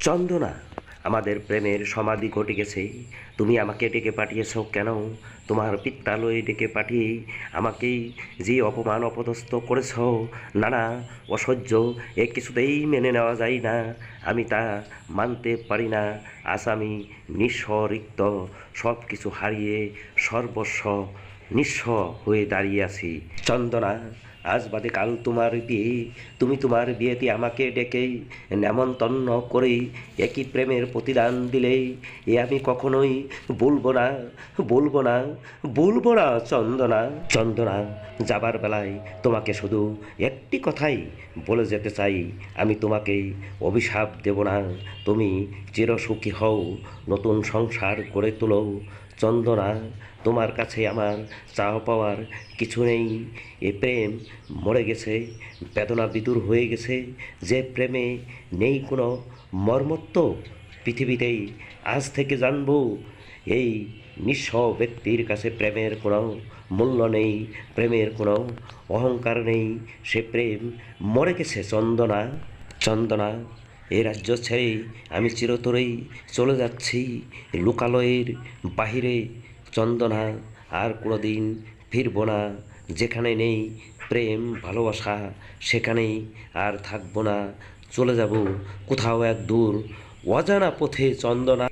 চন্দনা, আমাদের প্রেমের সমাধি ঘটে গেছে। তুমি আমাকে ডেকে পাঠিয়েছ কেন? তোমার পিত্তালয়ে ডেকে পাঠিয়ে আমাকে যে অপমান অপদস্থ করেছ না না অসহ্য, এ কিছুতেই মেনে নেওয়া যায় না। আমি তা মানতে পারি না। আজ আমি নিঃস্ব রিক্ত সব কিছু হারিয়ে সর্বস্ব নিঃস্ব হয়ে দাঁড়িয়ে আছি। চন্দনা আজ বাদে কাল তোমার বিয়ে, তুমি তোমার বিয়েতে আমাকে ডেকেই নেমন্তন্ন করে একই প্রেমের প্রতিদান দিলেই এ আমি কখনোই বলব না বলব না বলব না চন্দনা। চন্দনা, যাবার বেলায় তোমাকে শুধু একটি কথাই বলে যেতে চাই, আমি তোমাকে অভিশাপ দেব না। তুমি চিরসুখী হও, নতুন সংসার গড়ে তোলো। চন্দনা, তোমার কাছে আমার চাওয়া পাওয়ার কিছু নেই, এ প্রেম মরে গেছে, বেদনা বিদুর হয়ে গেছে, যে প্রেমে নেই কোনো মর্মত্ব পৃথিবীতেই, আজ থেকে জানব এই নিঃস্ব ব্যক্তির কাছে প্রেমের কোনো মূল্য নেই, প্রেমের কোনো অহংকার নেই, সে প্রেম মরে গেছে, চন্দনা চন্দনা। এই রাজ্য ছেড়ে আমি চিরতরেই চলে যাচ্ছি, লোকালয়ের বাহিরে। চন্দনা, আর কোনো দিন ফিরব না। যেখানে নেই প্রেম, ভালোবাসা, সেখানেই আর থাকব না। চলে যাব কোথাও এক দূর। অজানা পথে চন্দনা